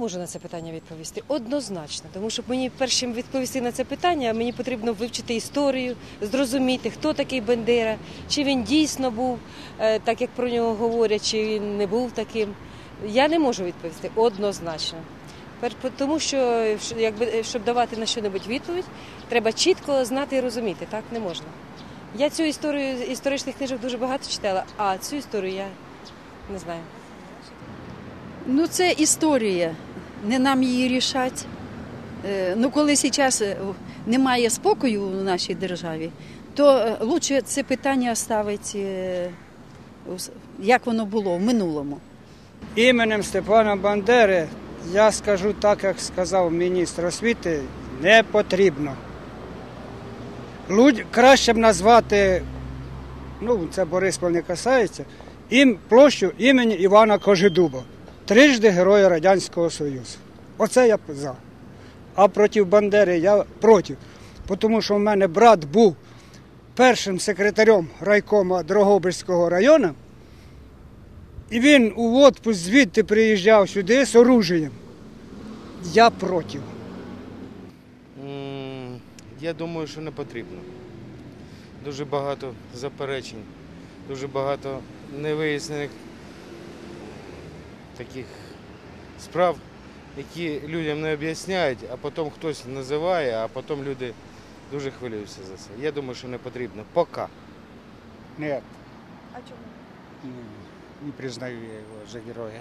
можу на це питання відповісти однозначно, тому що мені першим відповісти на це питання, мені потрібно вивчити історію, зрозуміти, хто такий Бендера, чи він дійсно був е, так, як про нього говорять, чи він не був таким. Я не можу відповісти однозначно. Тому що е, щоб давати на що-небудь відповідь, треба чітко знати і розуміти. Так не можна. Я цю історію історичних книжок дуже багато читала, а цю історію я не знаю. Ну, це історія. Не нам її рішати. Е, Ну, коли зараз немає спокою в нашій державі, то краще це питання ставити, як воно було в минулому. Іменем Степана Бандери я скажу так, як сказав міністр освіти, не потрібно. Краще б назвати, ну це Борисполь не касається, їм площу імені Івана Кожедуба, трижди Героя Радянського Союзу. Оце я за. А проти Бандери я проти. Тому що в мене брат був першим секретарем райкома Дрогобицького району. І він у відпуск звідти приїжджав сюди з оружієм. Я проти. Я думаю, що не потрібно. Дуже багато заперечень, дуже багато невияснених таких справ, які людям не об'ясняють, а потім хтось називає, а потім люди дуже хвилюються за це. Я думаю, що не потрібно. Поки. Ні, А чому? не признаю я його за героя.